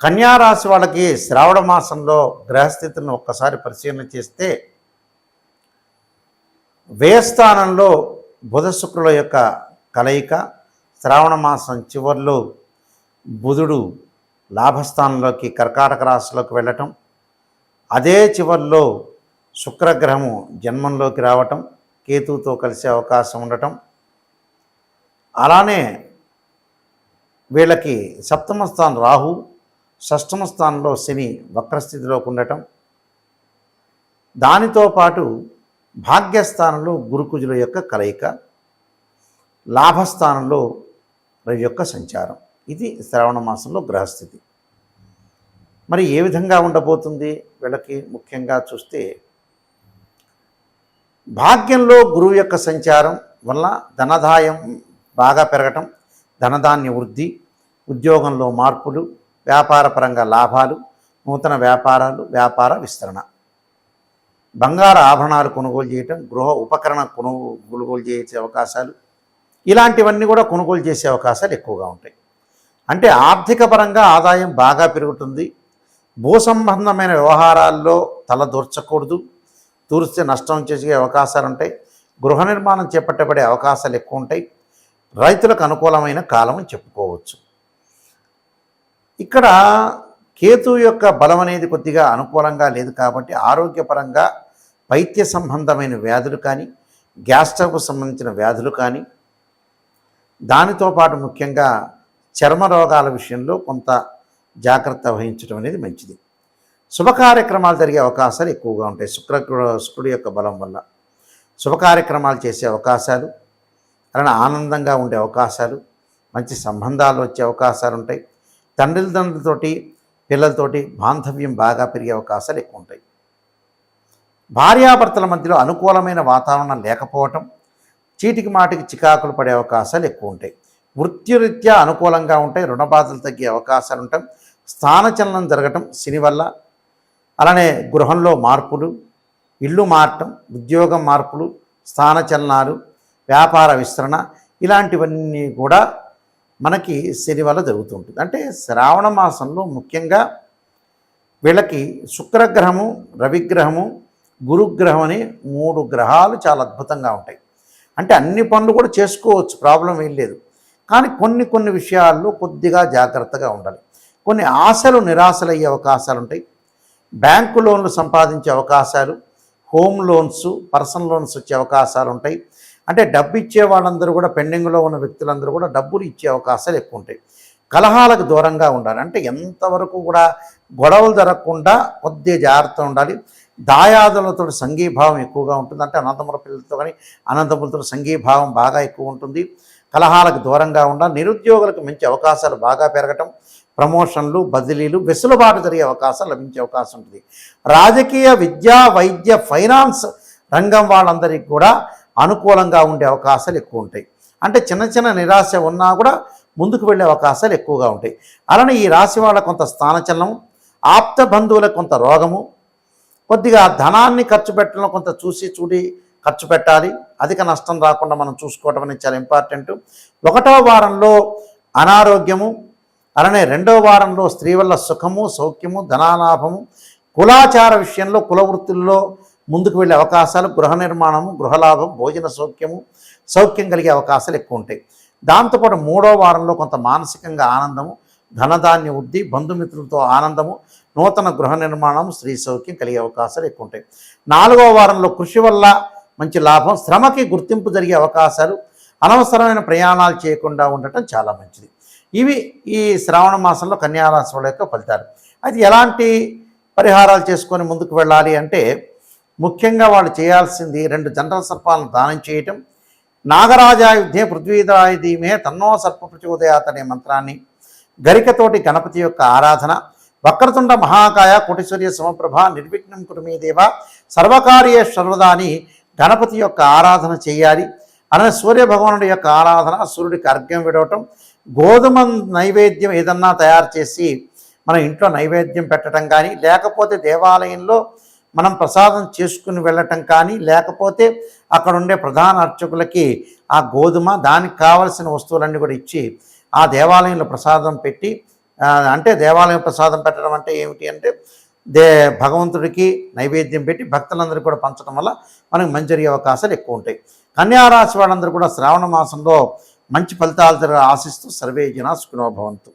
కన్యారాశి వాళ్ళకి శ్రావణ మాసంలో గ్రహస్థితులను ఒక్కసారి పరిశీలన చేస్తే వ్యయస్థానంలో బుధ శుక్రుల యొక్క కలయిక శ్రావణ మాసం చివరిలో బుధుడు లాభస్థానంలోకి కర్కాటక రాశిలోకి వెళ్ళటం అదే చివరిలో శుక్రగ్రహము జన్మంలోకి రావటం కేతువుతో కలిసే అవకాశం ఉండటం. అలానే వీళ్ళకి సప్తమ స్థానం రాహు షష్టమ స్థానంలో శని వక్రస్థితిలోకి ఉండటం. దానితో పాటు భాగ్యస్థానంలో గురుకుజుల యొక్క కలయిక లాభస్థానంలో రవి యొక్క సంచారం. ఇది శ్రావణ మాసంలో గ్రహస్థితి. మరి ఏ విధంగా ఉండబోతుంది? వీళ్ళకి ముఖ్యంగా చూస్తే భాగ్యంలో గురువు యొక్క సంచారం వల్ల ధనదాయం బాగా పెరగటం ధనధాన్య వృద్ధి ఉద్యోగంలో మార్పులు వ్యాపారపరంగా లాభాలు నూతన వ్యాపారాలు వ్యాపార విస్తరణ. బంగారు ఆభరణాలు కొనుగోలు చేయటం గృహ ఉపకరణ కొనుగోలు కొనుగోలు చేసే అవకాశాలు ఇలాంటివన్నీ కూడా కొనుగోలు చేసే అవకాశాలు ఎక్కువగా ఉంటాయి. అంటే ఆర్థిక పరంగా ఆదాయం బాగా పెరుగుతుంది. భూ సంబంధమైన వ్యవహారాల్లో తల దూర్చకూడదు. నష్టం చేసే అవకాశాలు ఉంటాయి. గృహ నిర్మాణం చేపట్టబడే అవకాశాలు ఎక్కువ ఉంటాయి. రైతులకు అనుకూలమైన కాలం చెప్పుకోవచ్చు. ఇక్కడ కేతు యొక్క బలం అనేది కొద్దిగా అనుకూలంగా లేదు కాబట్టి ఆరోగ్యపరంగా వైద్య సంబంధమైన వ్యాధులు కానీ గ్యాస్ట్రక్ సంబంధించిన వ్యాధులు కానీ దానితో పాటు ముఖ్యంగా చర్మ రోగాల విషయంలో కొంత జాగ్రత్త వహించడం అనేది మంచిది. శుభ కార్యక్రమాలు జరిగే అవకాశాలు ఎక్కువగా ఉంటాయి. శుక్ర శుక్రుడి యొక్క బలం వల్ల శుభ కార్యక్రమాలు చేసే అవకాశాలు అలానే ఆనందంగా ఉండే అవకాశాలు మంచి సంబంధాలు వచ్చే అవకాశాలు ఉంటాయి. తండ్రిదండ్రులతోటి పిల్లలతోటి బాంధవ్యం బాగా పెరిగే అవకాశాలు ఎక్కువ ఉంటాయి భార్యాభర్తల మధ్యలో అనుకూలమైన వాతావరణం లేకపోవటం చీటికి మాటికి చికాకులు పడే అవకాశాలు ఎక్కువ ఉంటాయి వృత్తిరీత్యా అనుకూలంగా ఉంటాయి రుణ బాధలు తగ్గే అవకాశాలు ఉంటాయి స్థానచలనం జరగటం శని వల్ల. అలానే గృహంలో మార్పులు ఇల్లు మారటం ఉద్యోగం మార్పులు స్థానచలనాలు వ్యాపార విస్తరణ ఇలాంటివన్నీ కూడా మనకి శని వల్ల జరుగుతుంటుంది. అంటే శ్రావణ మాసంలో ముఖ్యంగా వీళ్ళకి శుక్రగ్రహము రవిగ్రహము గురుగ్రహం అని మూడు గ్రహాలు చాలా అద్భుతంగా ఉంటాయి. అంటే అన్ని పనులు కూడా చేసుకోవచ్చు ప్రాబ్లం ఏం లేదు. కానీ కొన్ని కొన్ని విషయాల్లో కొద్దిగా జాగ్రత్తగా ఉండాలి. కొన్ని ఆశలు నిరాశలు అయ్యే అవకాశాలు ఉంటాయి. బ్యాంకు లోన్లు సంపాదించే అవకాశాలు హోమ్ లోన్స్ పర్సనల్ లోన్స్ వచ్చే అవకాశాలు ఉంటాయి. అంటే డబ్బు ఇచ్చే వాళ్ళందరూ కూడా పెండింగ్లో ఉన్న వ్యక్తులందరూ కూడా డబ్బులు ఇచ్చే అవకాశాలు ఎక్కువ ఉంటాయి. కలహాలకు దూరంగా ఉండాలి. అంటే ఎంతవరకు కూడా గొడవలు జరగకుండా కొద్దిగా జాగ్రత్త ఉండాలి. దాయాదులతో సంఘీభావం ఎక్కువగా ఉంటుంది. అంటే అనంతముల పిల్లలతో కానీ అనంతములతో సంఘీభావం బాగా ఎక్కువ ఉంటుంది. కలహాలకు దూరంగా ఉండాలి. నిరుద్యోగులకు మంచి అవకాశాలు బాగా పెరగటం ప్రమోషన్లు బదిలీలు వెసులుబాటు జరిగే అవకాశాలు లభించే అవకాశం ఉంటుంది. రాజకీయ విద్యా వైద్య ఫైనాన్స్ రంగం వాళ్ళందరికీ కూడా అనుకూలంగా ఉండే అవకాశాలు ఎక్కువ ఉంటాయి. అంటే చిన్న చిన్న నిరాశ ఉన్నా కూడా ముందుకు వెళ్ళే అవకాశాలు ఎక్కువగా ఉంటాయి. అలానే ఈ రాశి వాళ్ళ కొంత స్థానచలనం ఆప్త బంధువులకు కొంత రోగము కొద్దిగా ధనాన్ని ఖర్చు పెట్టడంలో కొంత చూసి చూడి ఖర్చు పెట్టాలి. అధిక నష్టం రాకుండా మనం చూసుకోవటం అనేది చాలా ఇంపార్టెంట్. ఒకటవ వారంలో అనారోగ్యము అలానే రెండవ వారంలో స్త్రీ వల్ల సుఖము సౌఖ్యము ధనాలాభము కులాచార విషయంలో కుల వృత్తుల్లో ముందుకు వెళ్ళే అవకాశాలు గృహ నిర్మాణము గృహలాభం భోజన సౌఖ్యము సౌఖ్యం కలిగే అవకాశాలు ఎక్కువ ఉంటాయి దాంతోపాటు మూడో వారంలో కొంత మానసికంగా ఆనందము ధనధాన్య వృద్ధి బంధుమిత్రులతో ఆనందము నూతన గృహ నిర్మాణం స్త్రీ సౌఖ్యం కలిగే అవకాశాలు ఎక్కువ ఉంటాయి నాలుగో వారంలో కృషి వల్ల మంచి లాభం శ్రమకి గుర్తింపు జరిగే అవకాశాలు అనవసరమైన ప్రయాణాలు చేయకుండా ఉండటం చాలా మంచిది. ఇవి ఈ శ్రావణ మాసంలో కన్యారాశి వాళ్ళ యొక్క ఫలితాలు. అయితే ఎలాంటి పరిహారాలు చేసుకొని ముందుకు వెళ్ళాలి అంటే ముఖ్యంగా వాళ్ళు చేయాల్సింది రెండు జనరల్ సర్పాలను దానం చేయటం. నాగరాజాయుధే పృథ్వీదాయ ధీమే తన్నో సర్ప ప్రచోదయాత్ అనే మంత్రాన్ని. గరికతోటి గణపతి యొక్క ఆరాధన. వక్రతుండ మహాకాయ కోటిసూర్య సమప్రభ నిర్విఘ్నం కుటుంబీ సర్వకార్య సర్వదాని గణపతి యొక్క ఆరాధన చేయాలి. అలానే సూర్యభగవానుడి యొక్క ఆరాధన సూర్యుడికి అర్ఘ్యం విడవటం. గోధుమ నైవేద్యం ఏదన్నా తయారు చేసి మన ఇంట్లో నైవేద్యం పెట్టడం కానీ లేకపోతే దేవాలయంలో మనం ప్రసాదం చేసుకుని వెళ్ళటం కానీ లేకపోతే అక్కడ ఉండే ప్రధాన అర్చకులకి ఆ గోధుమ దానికి కావలసిన వస్తువులన్నీ కూడా ఇచ్చి ఆ దేవాలయంలో ప్రసాదం పెట్టి అంటే దేవాలయం ప్రసాదం పెట్టడం అంటే ఏమిటి అంటే దే భగవంతుడికి నైవేద్యం పెట్టి భక్తులందరికీ కూడా పంచడం వల్ల మనకు మంచి జరిగే అవకాశాలు ఎక్కువ ఉంటాయి. కన్యారాశి వాళ్ళందరూ కూడా శ్రావణ మాసంలో మంచి ఫలితాలు ఆశిస్తూ సర్వే జన సుఖినోభవంతు